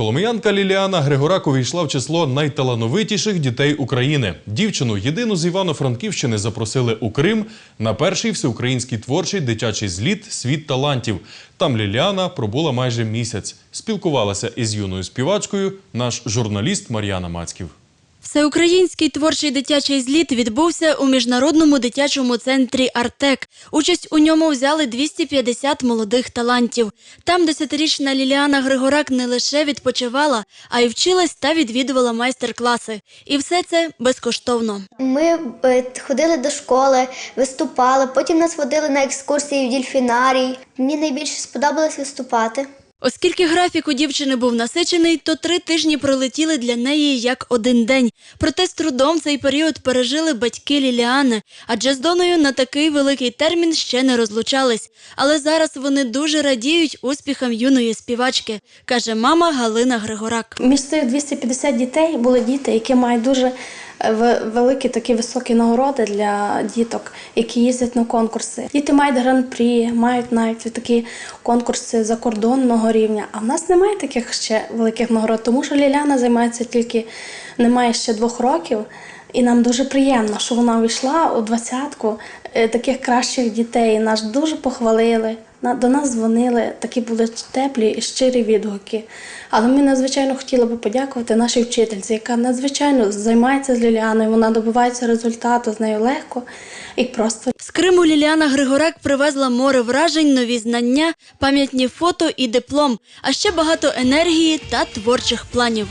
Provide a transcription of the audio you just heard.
Коломиянка Ліліана Григорак увійшла в число найталановитіших дітей України. Дівчину єдину з Івано-Франківщини запросили у Крим на перший всеукраїнський творчий дитячий зліт Світ талантів. Там Ліліана пробула майже місяць. Спілкувалася із юною співачкою наш журналіст Мар'яна Мацьків. Всеукраїнський творчий дитячий зліт відбувся у міжнародному дитячому центрі Артек. Участь у ньому взяли 250 молодих талантів. Там десятирічна Ліліана Григорак не лише відпочивала, а й вчилась та відвідувала майстер-класи. І все це безкоштовно. Ми е, ходили до школи, виступали, потім нас водили на екскурсії в дільфінарій. Мені найбільше сподобалось виступати. Оскільки графік у дівчини був насичений, то три тижні пролетіли для неї як один день. Проте з трудом цей період пережили батьки Ліліани, адже з Доною на такий великий термін ще не розлучались. Але зараз вони дуже радіють успіхам юної співачки, каже мама Галина Григорак. Між цих 250 дітей були діти, які мають дуже великі такі високі нагороди для діток, які їздять на конкурси. Діти мають гран-прі, мають навіть такі конкурси закордонного рівня. А в нас немає таких ще великих нагород, тому що Ліляна займається тільки немає ще двох років. І нам дуже приємно, що вона увійшла у двадцятку е, таких кращих дітей. Нас дуже похвалили. До нас дзвонили, такі були теплі і щирі відгуки. Але ми надзвичайно хотіли би подякувати нашій вчительці, яка надзвичайно займається з Ліліаною. Вона добивається результату з нею легко і просто. З Криму Ліліана Григорак привезла море вражень, нові знання, пам'ятні фото і диплом, а ще багато енергії та творчих планів.